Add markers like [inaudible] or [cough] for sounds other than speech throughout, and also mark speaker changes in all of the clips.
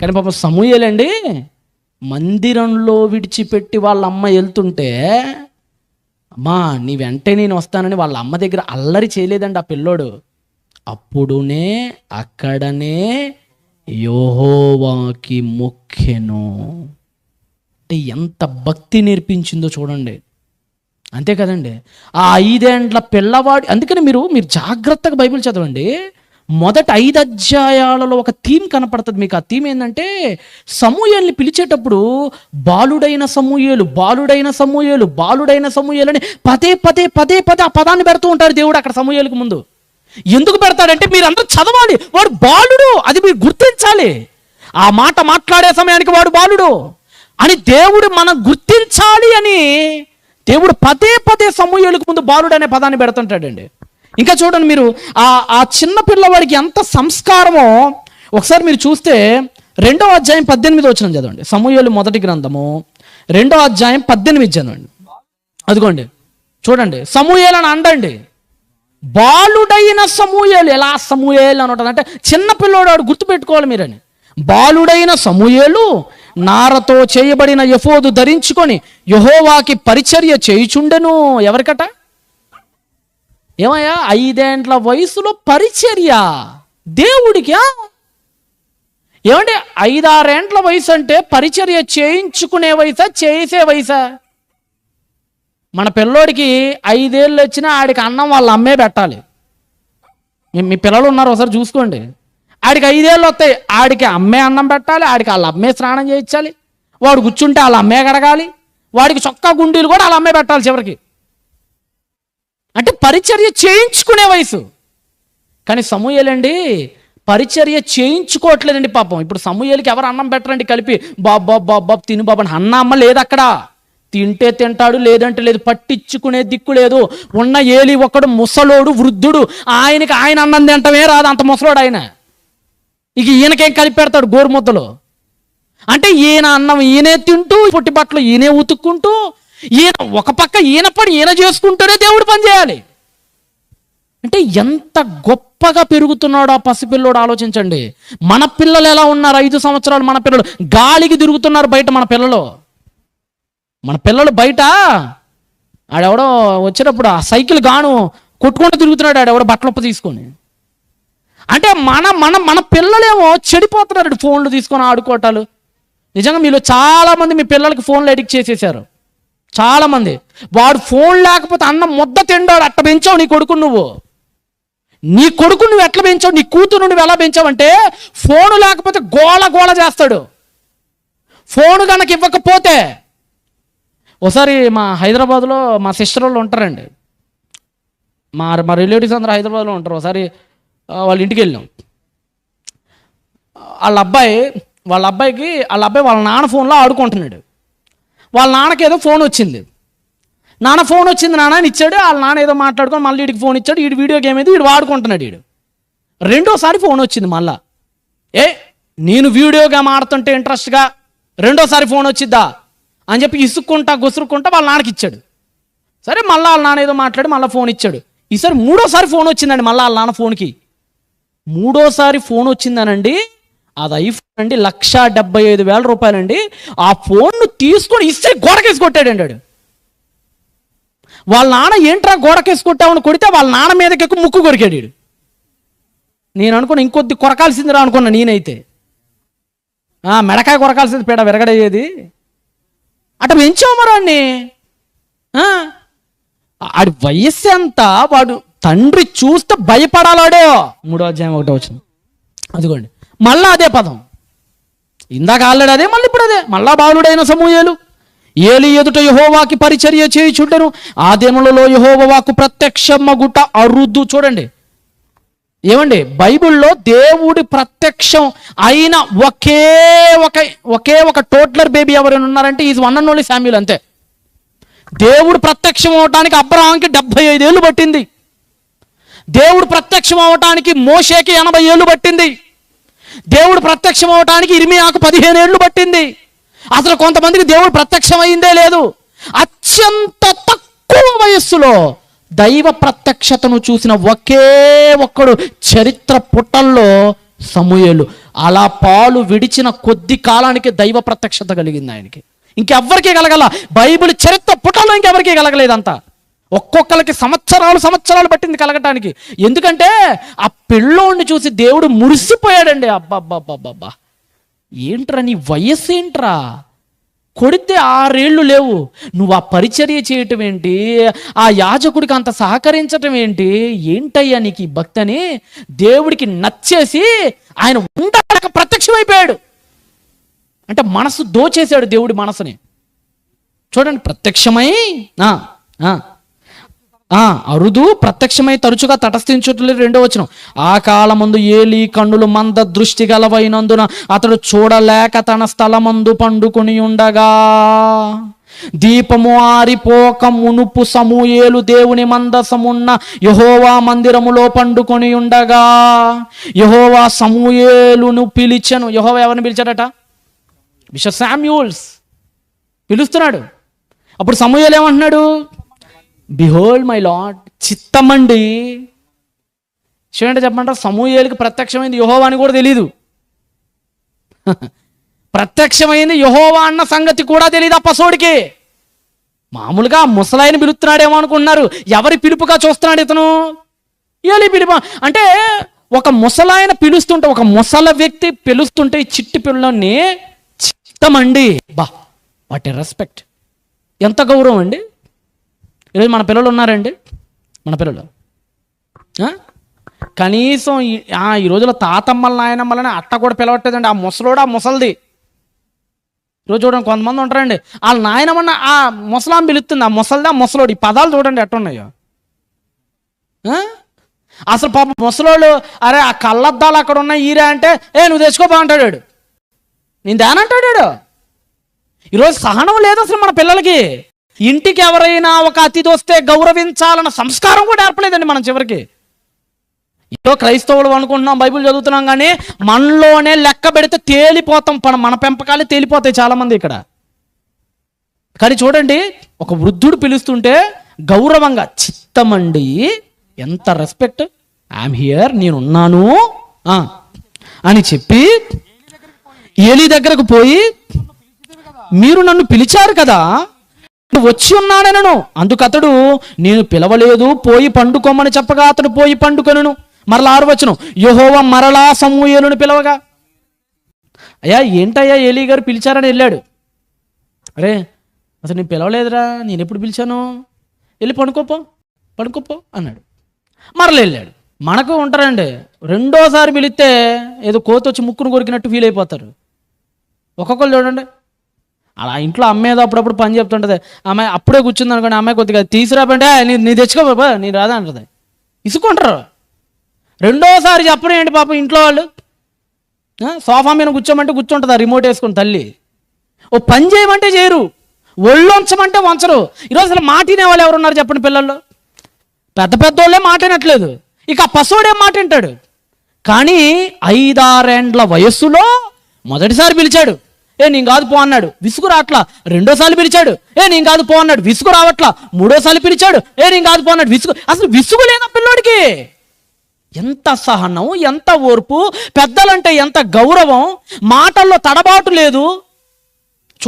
Speaker 1: కానీ పాపం సమూహలండి మందిరంలో విడిచిపెట్టి వాళ్ళ అమ్మ వెళ్తుంటే అమ్మా నీ వెంటే నేను వస్తానని వాళ్ళ అమ్మ దగ్గర అల్లరి చేయలేదండి ఆ పిల్లోడు. అప్పుడునే అక్కడనే యోహోవాకి మొక్కెను. అంటే ఎంత భక్తి నేర్పించిందో చూడండి. అంతే కదండి. ఆ ఐదేండ్ల పిల్లవాడి అందుకని మీరు మీరు జాగ్రత్తగా బైబిల్ చదవండి. మొదట ఐదు అధ్యాయాలలో ఒక థీమ్ కనపడుతుంది మీకు. ఆ థీమ్ ఏంటంటే సమూహల్ని పిలిచేటప్పుడు బాలుడైన సమూహలు బాలుడైన సమూహేలు బాలుడైన సమూయలు అని పదే పదే పదే పదే ఆ పదాన్ని పెడుతూ ఉంటాడు దేవుడు అక్కడ సమూహలకు ముందు. ఎందుకు పెడతాడంటే మీరందరూ చదవాలి. వాడు బాలుడు అది మీరు గుర్తించాలి. ఆ మాట మాట్లాడే సమయానికి వాడు బాలుడు అని దేవుడు మనం గుర్తించాలి అని దేవుడు పదే పదే సమూహలకు ముందు బాలుడు అనే పదాన్ని పెడుతుంటాడండి. ఇంకా చూడండి మీరు ఆ ఆ చిన్న పిల్లవాడికి ఎంత సంస్కారమో ఒకసారి మీరు చూస్తే రెండో అధ్యాయం పద్దెనిమిది వచ్చిన చదవండి. సమూహలు మొదటి గ్రంథము రెండో అధ్యాయం పద్దెనిమిది చదవండి. అదిగోండి చూడండి సమూహలను అండండి. బాలుడైన సమూహలు ఎలా సమూహలు అని ఉంటుంది అంటే చిన్న పిల్లోడు వాడు గుర్తుపెట్టుకోవాలి మీరని. బాలుడైన సమూహలు నారతో చేయబడిన యఫోదు ధరించుకొని యహోవాకి పరిచర్య చేయుచుండెను ఎవరికట? ఏమయ్యా? ఐదేండ్ల వయసులో పరిచర్య. దేవుడికి? ఏమండి ఏమంటే ఐదారేండ్ల వయసు అంటే పరిచర్య చేయించుకునే వయసా చేసే వయసా? మన పిల్లోడికి ఐదేళ్ళు వచ్చినా ఆడికి అన్నం వాళ్ళ అమ్మే పెట్టాలి. మీ పిల్లలు ఉన్నారు ఒకసారి చూసుకోండి. ఆడికి ఐదేళ్ళు వస్తాయి. ఆడికి అమ్మే అన్నం పెట్టాలి ఆడికి వాళ్ళ అమ్మే స్నానం చేయించాలి. వాడు కూర్చుంటే వాళ్ళ అమ్మే కడగాలి. వాడికి చొక్కా గుండీలు కూడా వాళ్ళ అమ్మే పెట్టాలి చివరికి. అంటే పరిచర్య చేయించుకునే వయసు. కానీ సమూహలండి పరిచర్య చేయించుకోవట్లేదండి పాపం. ఇప్పుడు సమూహలకి ఎవరు అన్నం పెట్టరండి కలిపి బాబ్ బాబ్ బాబ్ బాబ్ తిను బాబు అని. అన్న అమ్మ లేదు అక్కడ. తింటే తింటాడు లేదంటే లేదు. పట్టించుకునే దిక్కు లేదు. ఉన్న ఏలి ఒకడు ముసలోడు వృద్ధుడు. ఆయనకి ఆయన అన్నం తింటమే రాదు. అంత ముసలోడు ఆయన. ఇక ఈయనకేం కలిపి పెడతాడు గోరుముద్దలో? అంటే ఈయన అన్నం ఈయనే తింటూ పుట్టి బట్టలు ఈయనే ఉతుక్కుంటూ ఈయన ఒక పక్క ఈయన పని ఈయన చేసుకుంటూనే దేవుడు పని చేయాలి. అంటే ఎంత గొప్పగా పెరుగుతున్నాడో ఆ పసిపిల్లోడు ఆలోచించండి. మన పిల్లలు ఎలా ఉన్నారు? ఐదు సంవత్సరాలు మన పిల్లలు. గాలికి తిరుగుతున్నారు బయట మన పిల్లలు. మన పిల్లలు బయట ఆడెవడో వచ్చినప్పుడు ఆ సైకిల్ గాను కొట్టుకుంటూ తిరుగుతున్నాడు ఆడెవడో బట్టలొప్ప తీసుకొని. అంటే మన మన మన పిల్లలేమో చెడిపోతున్నారు. ఫోన్లు తీసుకొని ఆడుకోవటాలు. నిజంగా మీలో చాలామంది మీ పిల్లలకి ఫోన్లు అడిక్ట్ చేసేసారు. చాలామంది. వాడు ఫోన్ లేకపోతే అన్నం ముద్ద తిండాడు అట్ట పెంచావు నీ కొడుకు నువ్వు? నీ కొడుకు నువ్వు ఎట్లా పెంచావు? నీ కూతురు నువ్వు ఎలా పెంచావంటే ఫోన్ లేకపోతే గోల గోల చేస్తాడు. ఫోను కనుక ఇవ్వకపోతే ఒకసారి మా హైదరాబాద్లో మా సిస్టర్ వాళ్ళు ఉంటారండి. మా మా రిలేటివ్స్ అందరూ హైదరాబాద్లో ఉంటారు. ఒకసారి వాళ్ళ ఇంటికి వెళ్ళాం వాళ్ళ అబ్బాయి వాళ్ళ అబ్బాయికి వాళ్ళ అబ్బాయి వాళ్ళ నాన్న ఫోన్లో ఆడుకుంటున్నాడు. వాళ్ళ నాన్నకి ఏదో ఫోన్ వచ్చింది. నాన్న ఫోన్ వచ్చింది నాన్న అని ఇచ్చాడు. వాళ్ళ నాన్న ఏదో మాట్లాడుకొని మళ్ళీ వీడికి ఫోన్ ఇచ్చాడు. వీడు వీడియో గేమ్ అయితే వీడు వాడుకుంటున్నాడు వీడు రెండోసారి ఫోన్ వచ్చింది మళ్ళా. ఏ నేను వీడియో గేమ్ ఆడుతుంటే ఇంట్రెస్ట్గా రెండోసారి ఫోన్ వచ్చిద్దా? అని చెప్పి ఇసుక్కుంటా గుసురుకుంటా వాళ్ళ నాన్నకి ఇచ్చాడు. సరే మళ్ళీ వాళ్ళ నాన్న ఏదో మాట్లాడి మళ్ళీ ఫోన్ ఇచ్చాడు. ఈసారి మూడోసారి ఫోన్ వచ్చిందండి మళ్ళీ వాళ్ళ నాన్న ఫోన్కి. మూడోసారి ఫోన్ వచ్చిందనండి. అది ఐఫోన్ అండి లక్ష డెబ్బై ఐదు వేల రూపాయలండి. ఆ ఫోన్ను తీసుకొని ఇస్తే గోడకేసి కొట్టాడండి వాడు వాళ్ళ నాన్న ఏంట్రా గోడకేసి కొట్టామని కొడితే వాళ్ళ నాన్న మీదకి ఎక్కువ ముక్కు కొరికాడు వీడు. నేను అనుకున్నా ఇంకొద్ది కొరకాల్సిందిరా అనుకున్నా నేనైతే. ఆ, మెడకాయ కొరకాల్సింది పేడ విరగడయ్యేది. అట పెంచావు మరాన్ని ఆడి వయస్సు ఎంత? వాడు తండ్రి చూస్తే భయపడాలాడో మూడో అధ్యాయం ఒకటో వచ్చింది అదిగోండి. మళ్ళా అదే పదం. ఇందాక ఆల్రెడీ అదే మళ్ళీ ఇప్పుడు అదే. మళ్ళా బాలుడైన సమూహేలు ఏలి ఎదుట యహోవాకి పరిచర్య చేయుచుండెను. ఆ దినములలో యహోవాకు ప్రత్యక్షమగుట అరుదు. చూడండి. ఏమండి? బైబిల్లో దేవుడి ప్రత్యక్షం అయిన ఒకే ఒక ఒకే ఒక టోట్లర్ బేబీ ఎవరైనా ఉన్నారంటే is one and only Samuel అంతే. దేవుడు ప్రత్యక్షం అవటానికి అబ్రహాంకి డెబ్బై ఐదేళ్ళు పట్టింది. దేవుడు ప్రత్యక్షం అవటానికి మోషేకి ఎనభై ఏళ్ళు పట్టింది. దేవుడు ప్రత్యక్షం అవటానికి ఇరిమియాకు పదిహేను ఏళ్ళు పట్టింది. అసలు కొంతమందికి దేవుడు ప్రత్యక్షం అయిందే లేదు. అత్యంత తక్కువ వయస్సులో దైవ ప్రత్యక్షతను చూసిన ఒకే ఒక్కడు చరిత్ర పుటల్లో సమూయేలు. అలా పాలు విడిచిన కొద్ది కాలానికి దైవ ప్రత్యక్షత కలిగింది ఆయనకి. ఇంకెవ్వరికీ కలగల. బైబిల్ చరిత్ర పుటలో ఇంకెవరికీ కలగలేదంతా. ఒక్కొక్కరికి సంవత్సరాలు సంవత్సరాలు పట్టింది కలగటానికి. ఎందుకంటే ఆ పిల్లోడిని చూసి దేవుడు మురిసిపోయాడండి. అబ్బాబ్బాబ్బాబ్బా ఏంట్రా నీ వయస్సు ఏంట్రా? కొడితే ఆరేళ్ళు లేవు. నువ్వు ఆ పరిచర్య చేయటం ఏంటి? ఆ యాజకుడికి అంత సహకరించటం ఏంటి? ఏంటయ్యా నీకు ఈ భక్తి అని దేవుడికి నచ్చేసి ఆయన ఉండక ప్రత్యక్షమైపోయాడు. అంటే మనసు దోచేశాడు దేవుడి మనసుని. చూడండి ప్రత్యక్షమై ఆ, అరుదు ప్రత్యక్షమై తరచుగా తటస్థించుటలే రెండో వచనం. ఆ కాలమందు ఏలి కన్నులు మంద దృష్టి గలవైనందున అతడు చూడలేక తన స్థలమందు పండుకొని ఉండగా. దీపము ఆరిపోక మునుపు సమూయేలు దేవుని మందసమున్న యహోవా మందిరములో పండుకొని ఉండగా. యహోవా సమూయేలును పిలిచెను. యహోవా ఎవరిని పిలిచాడట? బిషప్ శామ్యూల్స్ పిలుస్తున్నాడు. అప్పుడు సమూయేలు ఏమంటున్నాడు? బిహోల్డ్ మై లాడ్ చిత్తమండి. చూడండి చెప్పమంటారు? సమూహేలికి ప్రత్యక్షమైంది యహోవా అని కూడా తెలీదు. [laughs] ప్రత్యక్షమైంది యహోవా అన్న సంగతి కూడా తెలియదు ఆ పశువుడికి. మామూలుగా ముసలాయన పిలుస్తున్నాడేమో అనుకుంటున్నారు. ఎవరి పిలుపుగా చూస్తున్నాడు ఇతను? ఏలి పిలుపు? అంటే ఒక ముసలాయన పిలుస్తుంటే ఒక ముసల వ్యక్తి పిలుస్తుంటే ఈ చిట్టి పిల్లల్ని చిత్తమండి. బా వాటి రెస్పెక్ట్ ఎంత గౌరవం అండి? ఈరోజు మన పిల్లలు ఉన్నారండి? మన పిల్లలు. కనీసం ఈ- రోజుల్లో తాతమ్మల నాయనమ్మలని అట్ట కూడా పిలవట్లేదండి. ఆ ముసలోడు ఆ ముసలిది. ఈరోజు చూడండి కొంతమంది ఉంటారండి. వాళ్ళ నాయనమ్మన్న ఆ ముసలాం పిలుస్తుంది. ఆ ముసలిది ఆ ముసలోడు. ఈ పదాలు చూడండి ఎట్టున్నాయో. అసలు పాప ముసలోళ్ళు అరే ఆ కళ్ళద్దాలు అక్కడ ఉన్నాయి ఈరే అంటే ఏ నువ్వు తెచ్చుకో అంటాడు వాడు. నేను దానంటాడాడు వాడు. ఈరోజు సహనం లేదు అసలు మన పిల్లలకి. ఇంటికి ఎవరైనా ఒక అతిథి వస్తే గౌరవించాలన్న సంస్కారం కూడా ఏర్పలేదండి మనం చివరికి. ఏదో క్రైస్తవులు అనుకుంటున్నాం బైబిల్ చదువుతున్నాం కానీ మనలోనే లెక్క పెడితే తేలిపోతాం మన మన పెంపకాలే తేలిపోతాయి చాలామంది ఇక్కడ. కానీ చూడండి ఒక వృద్ధుడు పిలుస్తుంటే గౌరవంగా చిత్తమండి ఎంత రెస్పెక్ట్ ఐఎమ్ హియర్ నేనున్నాను అని చెప్పి ఏలి దగ్గరకు పోయి మీరు నన్ను పిలిచారు కదా వచ్చి ఉన్నాడనను అందుకతడు నేను పిలవలేదు పోయి పండుకోమని చెప్పగా అతడు పోయి పండుకొనను. మరలా ఆరువచనం యహోవ మరలా సమూహేలును పిలవగా. అయ్యా ఏంటయ్యా ఏలీ గారు పిలిచారని వెళ్ళాడు. అరే అసలు నేను పిలవలేదురా నేను ఎప్పుడు పిలిచాను? వెళ్ళి పండుకోపో పండుకోపో అన్నాడు. మరలా వెళ్ళాడు. మనకు ఉంటారండి రెండోసారి పిలిస్తే ఏదో కోత వచ్చి ముక్కును కొరికినట్టు ఫీల్ అయిపోతారు. ఒక్కొక్కరు చూడండి. అలా ఇంట్లో అమ్మేదో అప్పుడప్పుడు పని చెప్తుంటది. అమ్మాయి అప్పుడే కూర్చుంది అనుకోండి అమ్మాయి కొద్దిగా తీసుకురాపంటే నీ నీ తెచ్చుకోబా నీ రాదా అంటది. ఇసుకుంటారు. రెండోసారి చెప్పడం ఏంటి పాపం ఇంట్లో వాళ్ళు? సోఫా మీద కూర్చోమంటే కూర్చుంటుంది ఆ రిమోట్ వేసుకుని తల్లి. ఓ పని చేయమంటే చేయరు. ఒళ్ళు వంచమంటే వంచరు. ఈరోజు అసలు మాటినే వాళ్ళు ఎవరున్నారు చెప్పండి పిల్లల్లో? పెద్ద పెద్దోళ్ళే మాట వినట్లేదు. ఇక ఆ మాట వింటాడు. కానీ ఐదారేండ్ల వయస్సులో మొదటిసారి పిలిచాడు. ఏ నేను కాదు పో అన్నాడు. విసుగు రాట్లా రెండోసారి పిలిచాడు. ఏ నేను కాదు పో అన్నాడు. విసుగు రావట్లా? మూడోసారి పిలిచాడు. ఏ నేను కాదు పో అన్నాడు. విసుగు అసలు విసుగు లేదా పిల్లోడికి? ఎంత సహనం ఎంత ఓర్పు పెద్దలంటే ఎంత గౌరవం మాటల్లో తడబాటు లేదు.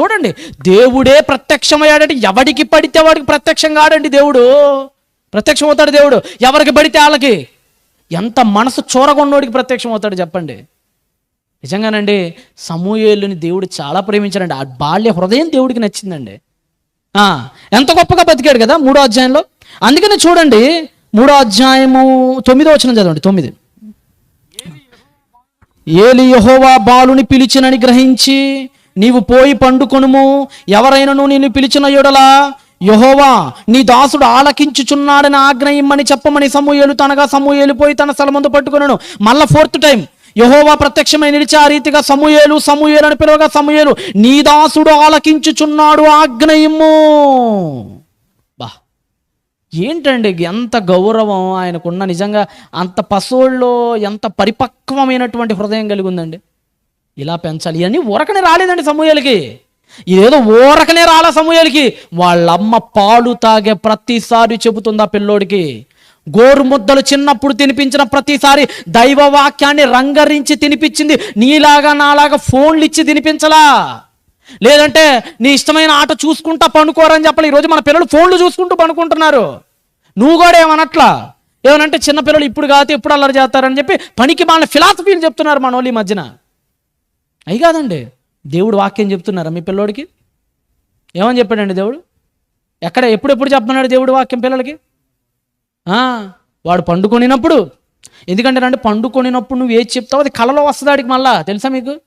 Speaker 1: చూడండి దేవుడే ప్రత్యక్షమయ్యాడంటే ఎవడికి పడితే వాడికి ప్రత్యక్షం కాడండి దేవుడు. ప్రత్యక్షం అవుతాడు దేవుడు. ఎవరికి పడితే వాళ్ళకి? ఎంత మనసు చూరగొన్నోడికి ప్రత్యక్షం అవుతాడు చెప్పండి. నిజంగానండి సమూహేలుని దేవుడు చాలా ప్రేమించాడండి. ఆ బాల్య హృదయం దేవుడికి నచ్చిందండి. ఎంత గొప్పగా బతికాడు కదా మూడో అధ్యాయంలో. అందుకని చూడండి మూడో అధ్యాయము తొమ్మిదో వచ్చిన చదవండి తొమ్మిది. ఏలి యహోవా బాలుని పిలిచినని గ్రహించి నీవు పోయి పండుకొనుము ఎవరైనను నిన్ను పిలిచిన యొడలా యహోవా నీ దాసుడు ఆలకించుచున్నాడని ఆజ్ఞ ఇమ్మని చెప్పమని సమూహేలు తనగా సమూహేలు పోయి తన స్థలమందు పట్టుకున్నాను మళ్ళా ఫోర్త్ టైం. యహోవా ప్రత్యక్షమై నిలిచి ఆ రీతిగా సమూయేలు సమూయేలు అని పిలవగా సమూయేలు నీ దాసుడు ఆలకించుచున్నాడు ఆజ్ఞ బా ఏంటండి ఎంత గౌరవం ఆయనకున్న నిజంగా అంత పశువుల్లో ఎంత పరిపక్వమైనటువంటి హృదయం కలిగి ఉందండి ఇలా పెంచాలి. ఇవన్నీ ఊరకనే రాలేదండి సమూహాలకి ఇదేదో ఊరకనే రాలా సమూహాలకి వాళ్ళమ్మ పాలు తాగే ప్రతిసారి చెబుతుంది ఆ పిల్లోడికి. గోరు ముద్దలు చిన్నప్పుడు తినిపించిన ప్రతిసారి దైవ వాక్యాన్ని రంగరించి తినిపించింది. నీలాగా నాలాగా ఫోన్లు ఇచ్చి తినిపించలా. లేదంటే నీ ఇష్టమైన ఆట చూసుకుంటా పనుకోరని చెప్పాలి. ఈరోజు మన పిల్లలు ఫోన్లు చూసుకుంటూ పనుకుంటున్నారు నువ్వు కూడా ఏమనట్లా? ఏమనంటే చిన్న పిల్లలు ఇప్పుడు కాదు ఎప్పుడు అల్లరి చేస్తారని చెప్పి పనికి మన ఫిలాసఫీలు చెప్తున్నారు మన వాళ్ళు ఈ మధ్యన. అయి కాదండి. దేవుడు వాక్యం చెప్తున్నారా మీ పిల్లోడికి? ఏమని చెప్పాడండి దేవుడు? ఎక్కడ ఎప్పుడెప్పుడు చెప్తున్నాడు దేవుడు వాక్యం పిల్లలకి? వాడు పండుకొనినప్పుడు ఎందుకంటే రండి పండుకొనినప్పుడు నువ్వు ఏది చెప్తావు అది కళలో వస్తుంది ఆడికి మళ్ళా. తెలుసా మీకు?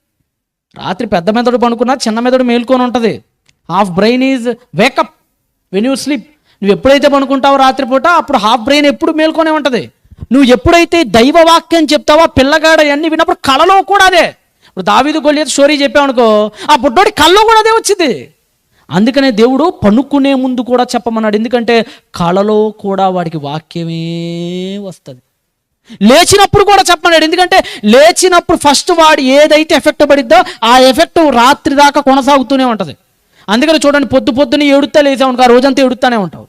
Speaker 1: రాత్రి పెద్ద మెదడు పండుకున్నా చిన్న మెదడు మేల్కొని ఉంటుంది. Half brain is wake up when you sleep నువ్వు ఎప్పుడైతే పనుకుంటావో రాత్రిపూట అప్పుడు హాఫ్ బ్రెయిన్ ఎప్పుడు మేల్కొనే ఉంటుంది. నువ్వు ఎప్పుడైతే దైవ వాక్యం చెప్తావో పిల్లగాడ అన్నీ విన్నప్పుడు కళలో కూడా అదే. ఇప్పుడు దావీదు గొల్లి స్టోరీ చెప్పామనుకో ఆ బుడ్డోడి కళ్ళలో కూడా అదే వచ్చింది. అందుకనే దేవుడు పనుకునే ముందు కూడా చెప్పమన్నాడు. ఎందుకంటే కళలో కూడా వాడికి వాక్యమే వస్తుంది. లేచినప్పుడు కూడా చెప్పమన్నాడు. ఎందుకంటే లేచినప్పుడు ఫస్ట్ వాడు ఏదైతే ఎఫెక్ట్ పడిద్దో ఆ ఎఫెక్ట్ రాత్రి దాకా కొనసాగుతూనే ఉంటుంది. అందుకని చూడండి పొద్దు పొద్దున ఏడుతా లేచా ఉంటావు ఆ రోజంతా ఏడుతానే ఉంటావు.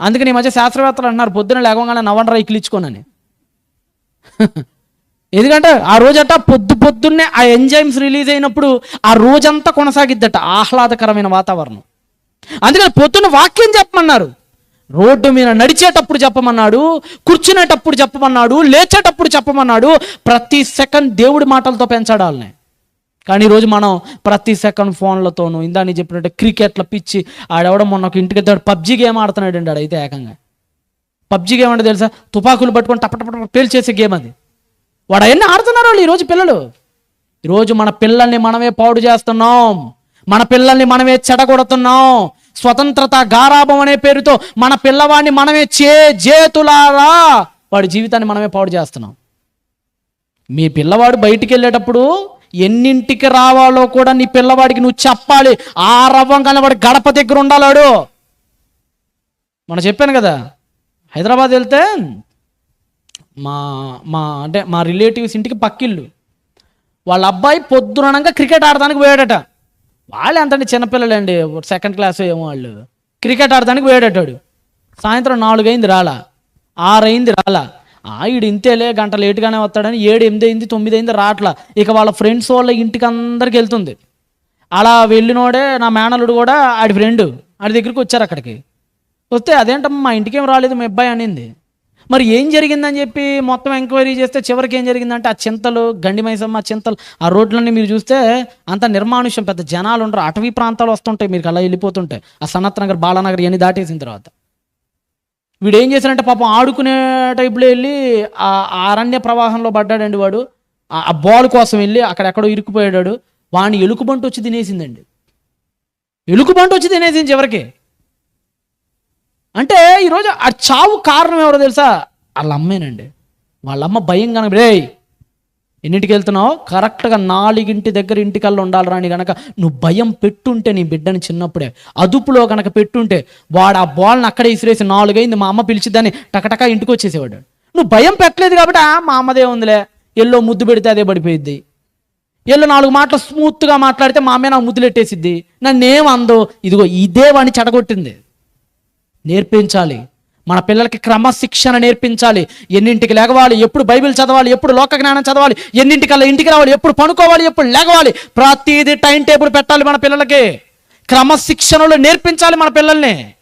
Speaker 1: అందుకని ఈ మధ్య శాస్త్రవేత్తలు అంటున్నారు పొద్దున లేవగానే నవనరా ఇక్కిలించుకోనని ఎందుకంటే ఆ రోజట పొద్దు పొద్దున్నే ఆ ఎంజైమ్స్ రిలీజ్ అయినప్పుడు ఆ రోజంతా కొనసాగిద్దట ఆహ్లాదకరమైన వాతావరణం. అందుకని పొద్దున్న వాక్యం చెప్పమన్నారు. రోడ్డు మీద నడిచేటప్పుడు చెప్పమన్నాడు కూర్చునేటప్పుడు చెప్పమన్నాడు లేచేటప్పుడు చెప్పమన్నాడు ప్రతి సెకండ్ దేవుడి మాటలతో పెంచాడు వాళ్ళని. కానీ ఈరోజు మనం ప్రతి సెకండ్ ఫోన్లతోనూ ఇందా నేను చెప్పినట్టు క్రికెట్ల పిచ్చి ఆడెవడం మొన్న ఒక ఇంటికి ఎత్తాడు పబ్జీ గేమ్ ఆడుతున్నాడు అండి ఆడైతే ఏకంగా. పబ్జీ గేమ్ అంటే తెలుసా? తుపాకులు పట్టుకొని టప పేల్చేసే గేమ్ అది. వాడు అవన్నీ ఆడుతున్నారు వాళ్ళు ఈరోజు పిల్లలు? ఈరోజు మన పిల్లల్ని మనమే పాడు చేస్తున్నాం. మన పిల్లల్ని మనమే చెడగొడుతున్నాం. స్వతంత్రత గారాభం అనే పేరుతో మన పిల్లవాడిని మనమే చే చేతులారా వాడి జీవితాన్ని మనమే పాడు చేస్తున్నాం. మీ పిల్లవాడు బయటికి వెళ్ళేటప్పుడు ఎన్నింటికి రావాలో కూడా నీ పిల్లవాడికి నువ్వు చెప్పాలి. ఆ రవ్వంగానే వాడు గడప దగ్గర ఉండాలాడు. మనం చెప్పాను కదా హైదరాబాద్ వెళ్తే మా మా అంటే మా రిలేటివ్స్ ఇంటికి పక్కిళ్ళు. వాళ్ళ అబ్బాయి పొద్దుననంగా క్రికెట్ ఆడడానికి పోయాడట. వాళ్ళు ఎంతండి చిన్నపిల్లలండి సెకండ్ క్లాస్ ఏమో వాళ్ళు. క్రికెట్ ఆడడానికి పోయాడటాడు. సాయంత్రం నాలుగైంది రాలా. ఆరైంది రాలా. ఆ ఇంతేలే గంట లేటుగానే వస్తాడని ఏడు ఎనిమిది అయింది తొమ్మిది అయింది రాట్లా. ఇక వాళ్ళ ఫ్రెండ్స్ వాళ్ళ ఇంటికి అందరికి వెళ్తుంది. అలా వెళ్ళినోడే నా మేనలుడు కూడా ఆడి ఫ్రెండ్ ఆడి దగ్గరికి వచ్చారు అక్కడికి. వస్తే అదేంటమ్మా మా ఇంటికేం రాలేదు మీ అబ్బాయి అనింది. మరి ఏం జరిగిందని చెప్పి మొత్తం ఎంక్వైరీ చేస్తే చివరికి ఏం జరిగిందంటే ఆ చింతలు గండిమైసమ్మ ఆ చింతలు ఆ రోడ్లన్నీ మీరు చూస్తే అంత నిర్మానుష్యం పెద్ద జనాలు ఉండరు. అటవీ ప్రాంతాలు వస్తుంటాయి మీరు అలా వెళ్ళిపోతుంటాయి. ఆ సనత్ నగర్ బాలానగర్ ఇవన్నీ దాటేసిన తర్వాత. వీడు ఏం చేశాడంటే పాపం ఆడుకునే టైపులో వెళ్ళి ఆ అరణ్య ప్రవాహంలో పడ్డాడండి వాడు. ఆ- బాల్ కోసం వెళ్ళి అక్కడెక్కడో ఇరుక్కుపోయాడు వాడిని ఎలుకుబంటు వచ్చి తినేసిందండి. ఎలుకుబంటు వచ్చి తినేసింది చివరికి. అంటే ఈరోజు ఆ చావు కారణం ఎవరో తెలుసా? వాళ్ళ అమ్మేనండి. వాళ్ళ అమ్మ భయం కనుక రే ఎన్నింటికి వెళ్తున్నావు? కరెక్ట్గా నాలుగింటి దగ్గర ఇంటికల్లా ఉండాలి రాని కనుక నువ్వు భయం పెట్టుంటే నీ బిడ్డని చిన్నప్పుడే. అదుపులో గనక పెట్టుంటే వాడు ఆ బాల్ని అక్కడే ఇసిరేసి నాలుగైంది మా అమ్మ పిలిచిద్దని టకటకా ఇంటికి వచ్చేసేవాడు. నువ్వు భయం పెట్టలేదు కాబట్టి "ఆ, మా అమ్మదే ఉందిలే. ఎల్లో ముద్దు పెడితే అదే పడిపోయిద్ది. ఎల్లో నాలుగు మాటలు స్మూత్గా మాట్లాడితే మా అమ్మే నాకు ముద్దులెట్టేసిద్ది నన్నేం అందో? ఇదిగో ఇదే వాడిని చెడగొట్టింది. నేర్పించాలి. మన పిల్లలకి క్రమశిక్షణ నేర్పించాలి. ఎన్నింటికి లేగవాలి ఎప్పుడు బైబిల్ చదవాలి ఎప్పుడు లోక జ్ఞానం చదవాలి ఎన్నింటికల్లా ఇంటికి రావాలి ఎప్పుడు పనుకోవాలి ఎప్పుడు లేగవాలి ప్రతిదీ టైం టేబుల్ పెట్టాలి మన పిల్లలకి. క్రమశిక్షణలో నేర్పించాలి మన పిల్లల్ని.